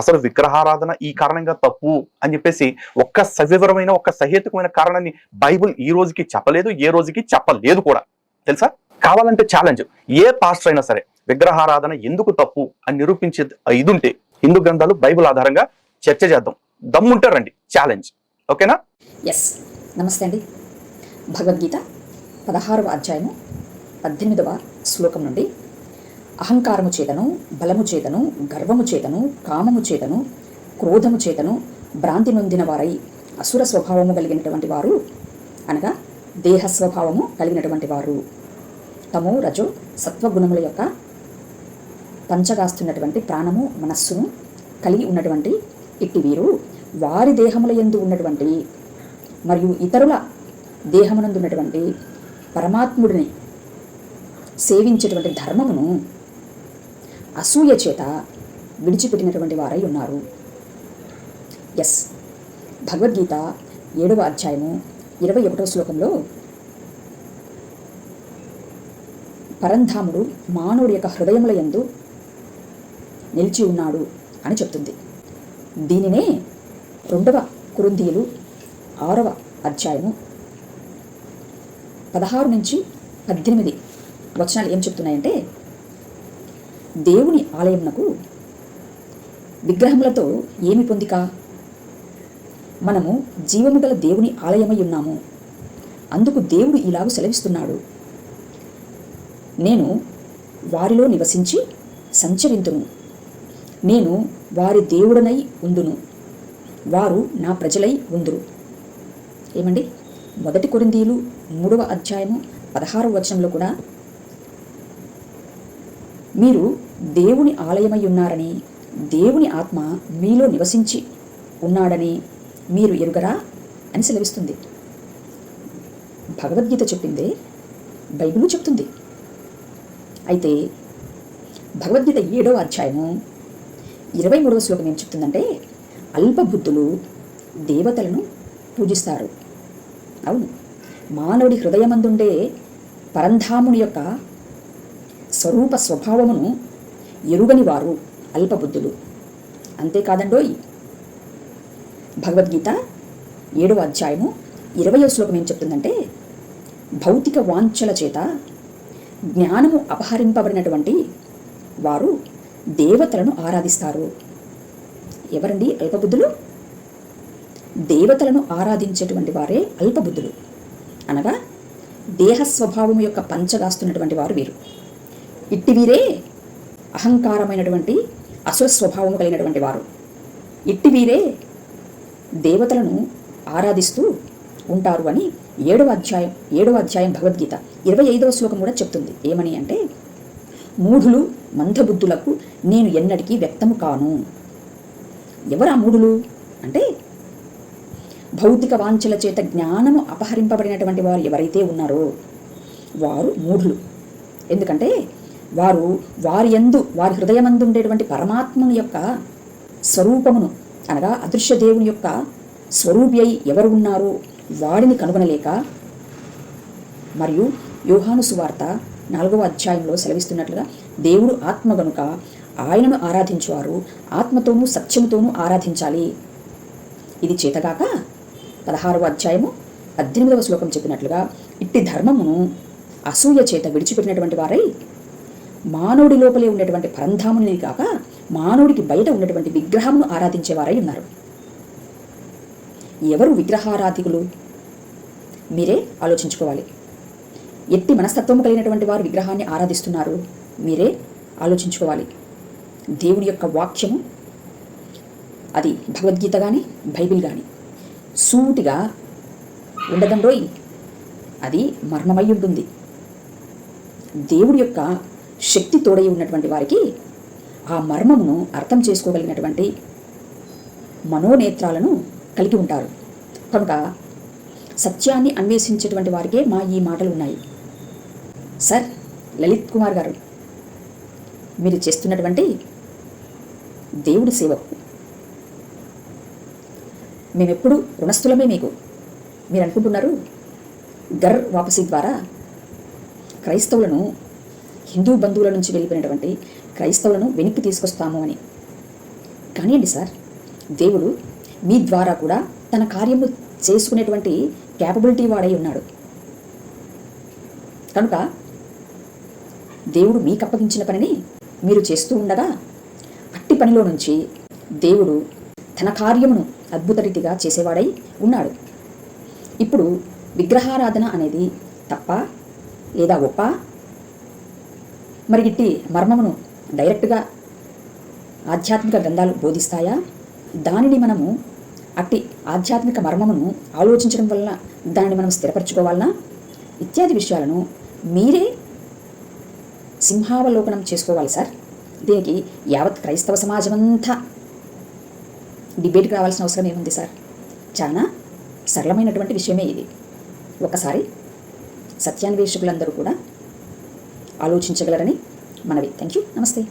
అసలు విగ్రహారాధన ఈ కారణంగా తప్పు అని చెప్పేసి ఒక్క సవివరమైన ఒక్క సహేతుకమైన కారణాన్ని బైబిల్ ఈ రోజుకి చెప్పలేదు ఏ రోజుకి చెప్పలేదు కూడా. తెలుసా? కావాలంటే ఛాలెంజ్ ఏ పాస్టర్ అయినా సరే విగ్రహారాధన ఎందుకు తప్పు అని నిరూపించే ఇదుంటే హిందూ గ్రంథాలు బైబిల్ ఆధారంగా చర్చ చేద్దాం. దమ్ముంటారండి ఛాలెంజ్ ఓకేనా? ఎస్ నమస్తే అండి. భగవద్గీత పదహారవ అధ్యాయము పద్దెనిమిదవ శ్లోకం నుండి అహంకారము చేతను బలము చేతను గర్వము చేతను కామము చేతను క్రోధము చేతను భ్రాంతి నొందిన వారై అసుర స్వభావము కలిగినటువంటి వారు అనగా దేహ స్వభావము కలిగినటువంటి వారు. తమో రజో సత్వగుణముల యొక్క పంచగాస్తున్నటువంటి ప్రాణము మనస్సును కలిగి ఉన్నటువంటి ఇట్టి వీరు. వారి దేహముల యందు ఉన్నటువంటి మరియు ఇతరుల దేహమునందు ఉన్నటువంటి పరమాత్ముడిని సేవించేటువంటి ధర్మమును అసూయ చేత విడిచిపెట్టినటువంటి వారై ఉన్నారు. ఎస్ భగవద్గీత ఏడవ అధ్యాయము ఇరవై ఒకటవ శ్లోకంలో పరంధాముడు మానవుడి యొక్క హృదయముల యందు నిలిచి ఉన్నాడు అని చెప్తుంది. దీనినే రెండవ కురుందీయులు ఆరవ అధ్యాయము పదహారు నుంచి పద్దెనిమిది వచనాలు ఏం చెప్తున్నాయంటే దేవుని ఆలయమునకు విగ్రహములతో ఏమి పొందిక? మనము జీవము గల దేవుని ఆలయమై ఉన్నాము. అందుకు దేవుడు ఇలాగ సెలవిస్తున్నాడు. నేను వారిలో నివసించి సంచరింతును. నేను వారి దేవుడనై ఉందును. వారు నా ప్రజలై ఉందురు. ఏమండి? మొదటి కొరిందీలు మూడవ అధ్యాయము పదహారవ వచనంలో కూడా మీరు దేవుని ఆలయమై ఉన్నారని దేవుని ఆత్మ మీలో నివసించి ఉన్నాడని మీరు ఎరుగరా అని సెలవిస్తుంది. భగవద్గీత చెప్పిందే బైబిల్ చెప్తుంది. అయితే భగవద్గీత ఏడవ అధ్యాయము ఇరవై మూడవ శ్లోకం ఏం చెప్తుందంటే అల్పబుద్ధులు దేవతలను పూజిస్తారు. అవును మానవుడి హృదయమందుండే పరంధాముని యొక్క స్వరూప స్వభావమును ఎరుగని వారు అల్పబుద్ధులు. అంతేకాదండోయ్. భగవద్గీత ఏడవ అధ్యాయము ఇరవయో శ్లోకం ఏం చెప్తుందంటే భౌతిక వాంఛల చేత జ్ఞానము అపహరింపబడినటువంటి వారు దేవతలను ఆరాధిస్తారు. ఎవరండి అల్పబుద్ధులు? దేవతలను ఆరాధించేటువంటి వారే అల్పబుద్ధులు. అనగా దేహ స్వభావం యొక్క పంచగాస్తున్నటువంటి వారు వీరు. ఇట్టి వీరే అహంకారమైనటువంటి అసుర స్వభావం కలిగినటువంటి వారు. ఇట్టి వీరే దేవతలను ఆరాధిస్తూ ఉంటారు అని ఏడవ అధ్యాయం ఏడవ అధ్యాయం భగవద్గీత. ఇరవై ఐదవ శ్లోకం కూడా చెప్తుంది. ఏమని అంటే మూఢులు మందబుద్ధులకు నేను ఎన్నటికీ వ్యక్తము కాను. ఎవరా మూఢులు? అంటే భౌతిక వాంఛల చేత జ్ఞానము అపహరింపబడినటువంటి వారు ఎవరైతే ఉన్నారో వారు మూఢులు. ఎందుకంటే వారు వారి యందు వారి హృదయమందు ఉండేటువంటి పరమాత్మని యొక్క స్వరూపమును అనగా అదృశ్య దేవుని యొక్క స్వరూపి అయి ఎవరు ఉన్నారో వాడిని కనుగొనలేక మరియు యోహాను సువార్త నాలుగవ అధ్యాయంలో సెలవిస్తున్నట్లుగా దేవుడు ఆత్మ గనుక ఆయనను ఆరాధించువారు ఆత్మతోనూ సత్యముతోనూ ఆరాధించాలి. ఇది చేతగాక పదహారవ అధ్యాయము పద్దెనిమిదవ శ్లోకం చెప్పినట్లుగా ఇట్టి ధర్మమును అసూయ చేత విడిచిపెట్టినటువంటి వారై మానవుడి లోపలే ఉండేటువంటి పరంధాముని కాక మానవుడికి బయట ఉన్నటువంటి విగ్రహమును ఆరాధించేవారై ఉన్నారు. ఎవరు విగ్రహారాధికులు? మీరే ఆలోచించుకోవాలి. ఎట్టి మనస్తత్వము కలిగినటువంటి వారు విగ్రహాన్ని ఆరాధిస్తున్నారు. మీరే ఆలోచించుకోవాలి. దేవుని యొక్క వాక్యము అది భగవద్గీత కానీ బైబిల్ కానీ సూటిగా ఉండదండోయ్ అది మర్మమై ఉంటుంది. దేవుడి యొక్క శక్తి తోడై ఉన్నటువంటి వారికి ఆ మర్మమును అర్థం చేసుకోగలిగినటువంటి మనోనేత్రాలను కలిగి ఉంటారు. కనుక సత్యాన్ని అన్వేషించేటువంటి వారికే మా ఈ మాటలు ఉన్నాయి. సార్ లలిత్ కుమార్ గారు మీరు చేస్తున్నటువంటి దేవుడి సేవకు మేమెప్పుడు రుణస్థులమే మీకు. మీరు అనుకుంటున్నారు గర్ వాపసీ ద్వారా క్రైస్తవులను హిందూ బంధువుల నుంచి వెళ్ళిపోయినటువంటి క్రైస్తవులను వెనక్కి తీసుకొస్తాము అని. కానివ్వండి సార్ దేవుడు మీ ద్వారా కూడా తన కార్యము చేసుకునేటువంటి క్యాపబిలిటీ వాడై ఉన్నాడు. కనుక దేవుడు మీకు అప్పగించిన పనిని మీరు చేస్తూ ఉండగా అట్టి పనిలో నుంచి దేవుడు తన కార్యమును అద్భుత రీతిగా చేసేవాడై ఉన్నాడు. ఇప్పుడు విగ్రహారాధన అనేది తప్ప లేదా ఒప్ప మరి ఇట్టి మర్మమును డైరెక్ట్గా ఆధ్యాత్మిక గ్రంథాలు బోధిస్తాయా? దానిని మనము అట్టి ఆధ్యాత్మిక మర్మమును ఆలోచించడం వలన దానిని మనం స్థిరపరచుకోవాలనా? ఇత్యాది విషయాలను మీరే సింహావలోకనం చేసుకోవాలి సార్. దీనికి యావత్ క్రైస్తవ సమాజం అంతా రావాల్సిన అవసరం ఏముంది సార్? చాలా సరళమైనటువంటి విషయమే ఇది. ఒకసారి సత్యాన్వేషకులందరూ కూడా ఆలోచించగలరని మనవి. థ్యాంక్ యూ నమస్తే